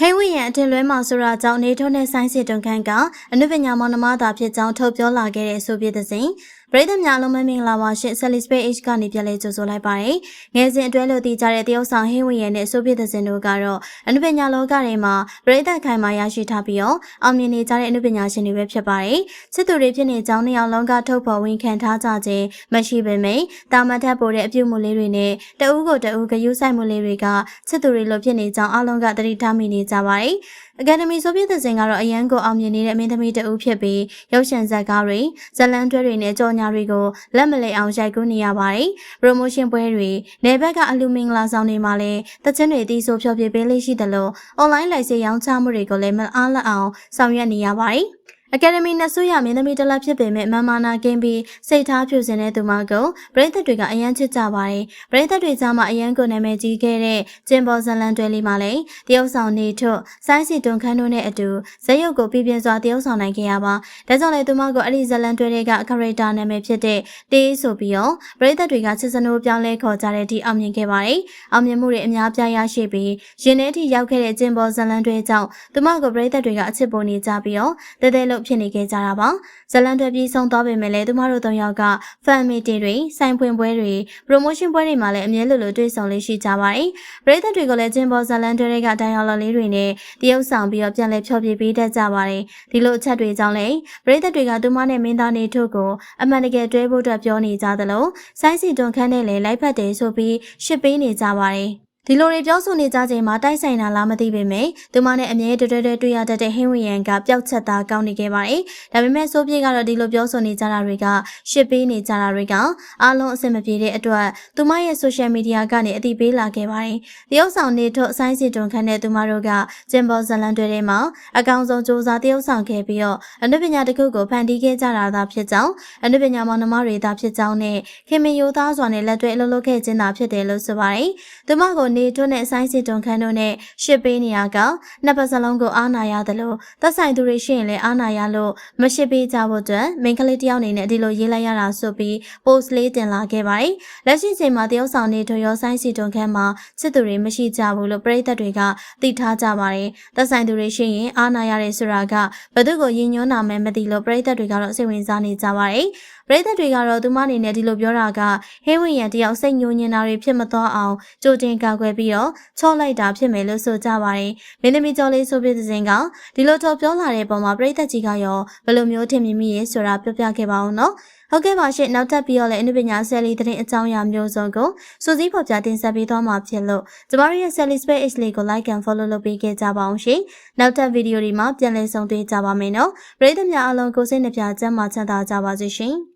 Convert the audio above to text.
ဟိဝိယံအထင်လွဲမှာဆိုတာကြောင့်နေထုံးတဲ့ဆိုင်းစစ်တွန်ခန့်ကအနုပညာမောင်နှမသားဖြစ်ကြောင်းထုတ်ပြောလာခဲ့တဲ့ဆိုပြတဲ့စဉ်ပရိသတ်များလုံးမမင်္ဂလာပါရှင်ဆယ်လီစပေ့ H ကနေပြန်လဲကြိုဆိုလိုက်ပါတယ်ငယ်စဉ်အတွဲလို့တည်ကြတဲ့တရုတ်ဆောင်ဟိဝိယံနဲ့ဆိုပြတဲ့စဉ်တို့ကတော့အနုပညာလောကတွေမှာပရိသတ်ခိုင်မာရရှိထားပြီးတော့အောင်မြင်နေကြတဲ့အနုပညာရှင်တွေပဲဖြစ်ပါတယ်စစ်သူတွေဖြစ်နေကြောင်းနှစ်ယောက်လုံးကထုတ်ဖော်ဝင်ခံထားကြခြင်းမရှိပေမယ့်တာမတ်ထပ်ပိုတဲ့အပြုမှုလေးတွေနဲ့တအူးကိုတအူးဂယုဆိုင်မှုလေးတွေကစစ်သူတွေလိုဖြစ်နေကြောင်းအလုံးကတတိထားမိနေကြပါတယ်အကယ်ဒမီဆိုဗီယက်သင်ကတော့အရန်ကိုအောင်မြင်နေတဲ့အမင်းသမီးတအုပ်ဖြစ်ပြီးရုပ်ရှင်ဇာတ်ကားတွေဇလန်တွဲတွေနဲ့ကြော်ညာတွေကိုလက်မလဲအောင်ရိုက်ကူးနေရပါတယ်။ပရိုမိုရှင်ပွဲတွေနေဘက်ကအလူမင်္ဂလာဆောင်တွေမှာလည်းတခြင်းတွေတီးဆိုဖျော်ဖြေပေးလေးရှိတယ်လို့အွန်လိုင်းလိုက်စေးရောင်းချမှုတွေကိုလည်းမအားလပ်အောင်ဆောင်ရွက်နေရပါတယ်။ အကယ်ဒမီနဲ့ဆွေရမင်းသမီးတလက်ဖြစ်ပေမဲ့မမနာကင်းပြီးစိတ်ထားဖြူစင်တဲ့သူမကိုပရိသတ်တွေကအယမ်းချစ်ကြပါတယ်ပရိသတ်တွေကြားမှာအယမ်းကိုနာမည်ကြီးခဲ့တဲ့ကျင်ပေါ်ဇလန်တွဲလေးမှာလည်းတရုတ်ဆောင်နေထွတ်ဆိုင်းစီတွန်ခန်းတို့နဲ့အတူဇက်ရုပ်ကိုပြပြစွာတရုတ်ဆောင်နိုင်ခဲ့ရပါဒါကြောင့်လည်းသူမကိုအဲ့ဒီဇလန်တွဲတွေကခရိုက်တာနာမည်ဖြစ်တဲ့တေးဆိုပြီးတော့ပရိသတ်တွေကချစ်စနိုးပြောင်းလဲခေါ်ကြတဲ့ဒီအောင်မြင်ခဲ့ပါတယ်အောင်မြင်မှုတွေအများပြားရရှိပြီးရင်ထဲထိရောက်ခဲ့တဲ့ကျင်ပေါ်ဇလန်တွဲကြောင့်သူမကိုပရိသတ်တွေကအချစ်ပုံနေကြပြီးတော့တဲတဲလို့ဖြစ်နေခဲ့ကြတာပါဇလန်တွေပြီးဆုံးသွားပေမဲ့လည်းသူမတို့သုံးယောက်က fan meeting တွေစိုင်းဖွင့်ပွဲတွေ promotion ပွဲတွေမှာလည်းအမြဲလိုလိုတွေ့ဆုံလေးရှိကြပါတယ်ပရိသတ်တွေကိုလည်းကျင်းပေါ်ဇလန်တွေကတိုင်အောင်လေးတွေနဲ့တရုပ်ဆောင်ပြီးတော့ပြန်လဲဖျော်ဖြေပေးတတ်ကြပါတယ်ဒီလိုအချက်တွေကြောင့်လည်းပရိသတ်တွေကသူမနဲ့မင်းသားနေထုတ်ကိုအမှန်တကယ်တွဲဖို့အတွက်ပြောနေကြသလိုဆိုင်းစီတွန်ခန်းနဲ့လည်းလိုက်ဖက်တယ်ဆိုပြီးရှစ်ပေးနေကြပါတယ် ဒီလိုတွေပြောဆိုနေကြချိန်မှာတိုက်ဆိုင်တာလားမသိပေမဲ့သူမနဲ့အမြဲတွေ့တွေ့တွေ့ရတတ်တဲ့ဟင်းဝီယန်ကပျောက်ချက်သားကောင်းနေခဲ့ပါတယ်။ဒါပေမဲ့ဆိုးပြေကတော့ဒီလိုပြောဆိုနေကြတာတွေကရှစ်ပေးနေကြတာတွေကအားလုံးအဆင်မပြေတဲ့အတွက်သူမရဲ့ social media ကနေအတိပေးလာခဲ့ပါတယ်။တရုတ်ဆောင်နေထုတ်အဆိုင်စီတွန်ခန့်တဲ့သူမတို့ကဂျင်ဘောဇလန်တွေထဲမှာအကောင်ဆုံးစူးစမ်းတရုတ်ဆောင်ခဲ့ပြီးတော့အနုပညာတစ်ခုကိုဖန်တီးခဲ့ကြတာသာဖြစ်ကြောင်းအနုပညာမောင်နှမတွေသာဖြစ်ကြောင်းနဲ့ခင်မင်ယိုသားစွာနဲ့လက်တွေ့အလုပ်လုပ်ခဲ့ခြင်းသာဖြစ်တယ်လို့ဆိုပါတယ်။သူမကိုနေထွန်းနဲ့ဆိုင်းစစ်တွန်ခန်းတို့နဲ့ရှစ်ပေးနေရကနှစ်ပတ်စလုံးကိုအားနာရတယ်လို့သက်ဆိုင်သူတွေရှိရင်လည်းအားနာရလို့မရှစ်ပေးကြဖို့အတွက်မိန်းကလေးတယောက်အနေနဲ့ဒီလိုရေးလိုက်ရတာဆိုပြီး post လေးတင်လာခဲ့ပါတယ်။လက်ရှိချိန်မှာတရုတ်ဆောင်နေတို့ရောဆိုင်းစစ်တွန်ခန်းမှာစစ်သူတွေမရှိကြဘူးလို့ပြည်သက်တွေကသိထားကြပါတယ်။သက်ဆိုင်သူတွေရှိရင်အားနာရတယ်ဆိုတာကဘသူကိုယဉ်ညွန်းနာမယ်မသိလို့ပြည်သက်တွေကတော့စိတ်ဝင်စားနေကြပါတယ်။ ပရိသတ်တွေကတော့သူမအနေနဲ့ဒီလိုပြောတာကဟင်းဝင်ရံတယောက်စိတ်ညှိုးညင်တာတွေဖြစ်မသွားအောင်ကြိုတင်ကာကွယ်ပြီးတော့ချော့လိုက်တာဖြစ်မယ်လို့ဆိုကြပါတယ်။မင်းသမီးကျော်လေးဆိုပြတဲ့စဉ်ကဒီလိုတော့ပြောလာတဲ့ပုံမှာပရိသတ်ကြီးကရောဘယ်လိုမျိုးထင်မြင်မိရဲဆိုတာပြောပြခဲ့ပါအောင်နော်။ဟုတ်ကဲ့ပါရှင်နောက်ထပ်ပြီးတော့လည်းအနုပညာဆယ်လီသတင်းအကြောင်းအရာမျိုးစုံကိုစူးစီးဖော်ပြတင်ဆက်ပေးသွားမှာဖြစ်လို့ကျမတို့ရဲ့ Sally Space H လေးကို like and follow လုပ်ပေးခဲ့ကြပါအောင်ရှင်နောက်ထပ်ဗီဒီယိုဒီမှာပြန်လည်ဆုံတွေ့ကြပါမယ်နော်ပရိသတ်များအားလုံးကိုစိတ်နှပြချမ်းသာချမ်းသာကြပါစေရှင်